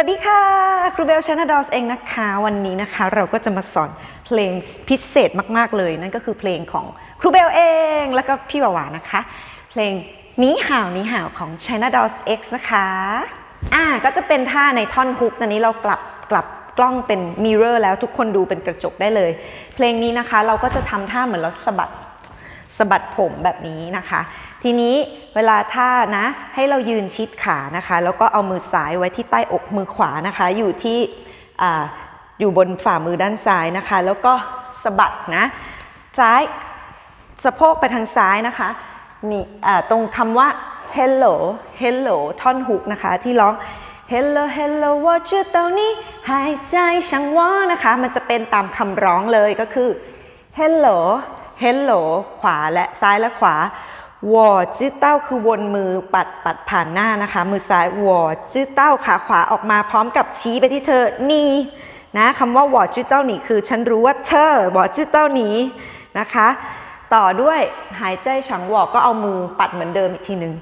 วัสดีค่ะ ครูเบลชนาดอสเองนะคะ วันนี้นะคะเราก็จะมาสอนเพลงพิเศษมากๆเลย นั่นก็คือเพลงของครูเบลเองแล้วก็พี่วาวานะคะ เพลงนี้ห่าวนี้ห่าวของ China Dolls X นะคะอ่าก็จะเป็นท่าในท่อนฮุกตอนนี้เรากลับกลับกล้องเป็นมิเรอร์แล้วทุกคนดูเป็นกระจกได้เลย เพลงนี้นะคะเราก็จะทำท่าเหมือนเราสะบัด สะบัดผมแบบนี้นะคะ ทีนี้เวลาท่านะให้เรายืนชิดขานะคะ แล้วก็เอามือซ้ายไว้ที่ใต้อกมือขวานะคะ อยู่ที่ออยู่บนฝ่ามือด้านซ้ายนะคะ แล้วก็สะบัดนะ ซ้ายสะโพกไปทางซ้ายนะคะนี่ตรงคำว่า hello hello ท่อนฮุกนะคะ ที่ร้อง hello hello ว่าชื่อเตานี้หายใจช่างว่านะคะ มันจะเป็นตามคำร้องเลยก็คือ hello hello ขวาและซ้ายและขวาวอจื้อเต้าคือวนมือปัดปัดผ่านหน้านะคะ มือซ้ายวอจื้อเต้าขาขวาออกมาพร้อมกับชี้ไปที่เธอนี่นะคำว่าวอจื้อเต้าหนีคือ ฉันรู้ว่าเธอวอจื้อเต้าหนีนะคะ ต่อด้วยหายใจฉังวอก็เอามือปัดเหมือนเดิมอีกทีหนึ่ง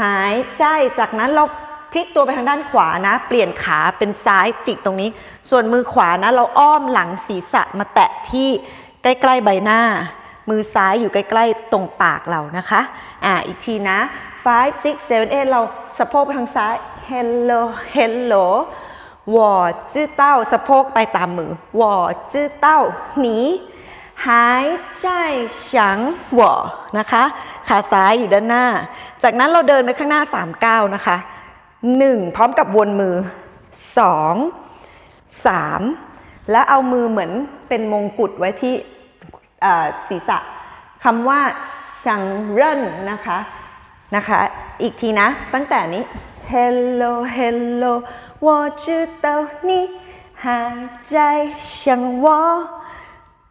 หายใจจากนั้นเราพลิกตัวไปทางด้านขวานะ เปลี่ยนขาเป็นซ้ายจิกตรงนี้ ส่วนมือขวานะ เราอ้อมหลังศีรษะมาแตะที่ใกล้ๆใบหน้า มือซ้ายอยู่ใกล้ๆตรงปากเรานะคะ อ่า อีกทีนะ five six seven eight เราสะโพกไปทางซ้าย hello hello วอจื้อเต้าสะโพกไปตามมือวอจื้อเต้าหนีหายใจฉังวอนะคะ ขาซ้ายอยู่ด้านหน้า จากนั้นเราเดินไปข้างหน้า3ก้าวนะคะ 1 พร้อมกับวนมือ 2 3 แล้วเอามือเหมือนเป็นมงกุฎไว้ที่ ศีรษะคำว่าชังเรินนะคะนะคะ อีกทีนะ ตั้งแต่นี้ hello hello 我知道你还在想我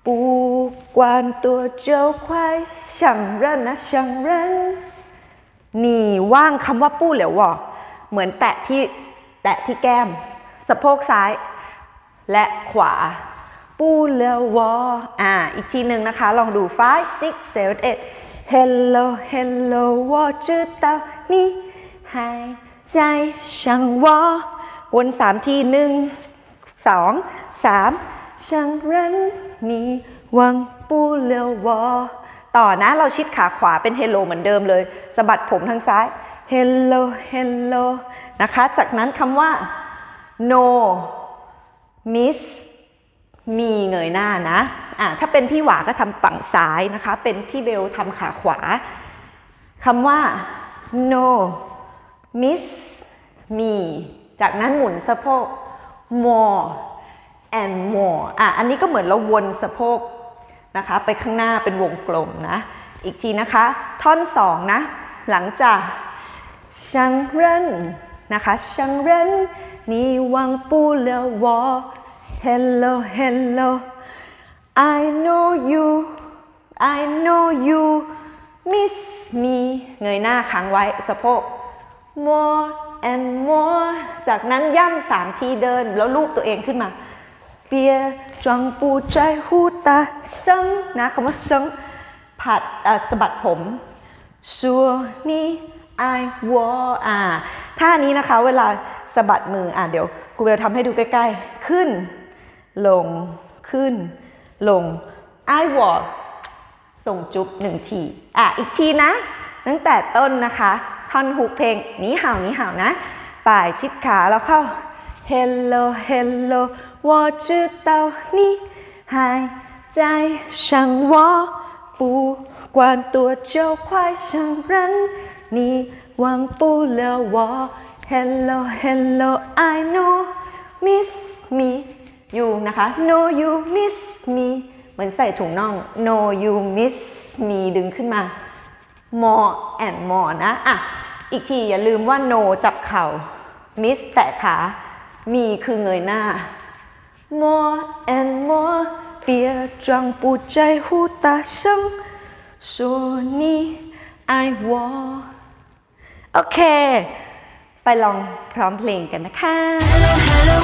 不管多久快想认นะ想认นี่ว่างคำว่าปู้เหลววอเหมือนแตะที่แตะที่แก้ม สะโพกซ้าย และขวา ปูเลวออ่า อีกทีหนึ่งนะคะ ลองดู five six seven eight hello hello ว่าจืดเต้านี่หายใจช่างวอวนสามทีหนึ่งสองสามช่างรันนี่วังปูเลวอต่อนะเราชิดขาขวาเป็น Hello เหมือนเดิมเลยสะบัดผมทางซ้าย Hello Hello นะคะ จากนั้นคำว่า no miss มีเงยหน้านะถ้าเป็นพี่หวาก็ทำฝั่งซ้ายนะคะ เป็นพี่เบลทำขาขวาคำว่า no miss me จากนั้นหมุนสะโพก more and more อะ อันนี้ก็เหมือนเราวนสะโพกนะคะ ไปข้างหน้าเป็นวงกลมนะ อีกทีนะคะ ท่อนสองนะ หลังจากชังเรนนะคะชังเรนนี่วังปูเลวอ Hello, hello. I know you. I know you. Miss me. เงยหน้าค้างไว้สะโพก More and more. จากนั้นย่ำสามทีเดินแล้วลูบตัวเองขึ้นมาเปียจวงปูใจหูตาซึงนะคำว่าซึงผัดสะบัดผมซัวนี่ I w a l อ่าท่านี้นะคะเวลาสะบัดมืออ่าเดี๋ยวกูเบลทำให้ดูใกล้ๆ ขึ้น ลง ขึ้น ลงไอ้วอส่งจุ๊บหนึ่งที อ่ะ อีกทีนะ ตั้งแต่ต้นนะคะ ท่อนฮุกเพลงหนี้ห่าวหนี้ห่าวนะ ป่ายชิดขาแล้วเข้า Hello Hello 我知道你还在想我不管多久快想认你忘不了我 Hello Hello I know miss me you นะคะ no you miss me เหมือนใส่ถุงน่อง no you miss me ดึงขึ้นมา more and more นะ อ่ะ อีกทีอย่าลืมว่า no จับเข่า miss แตะขา me คือเงยหน้า more and more 别装不在乎大声说你爱我 โอเค ไปลองพร้อมเพลงกันนะคะ Hello, Hello,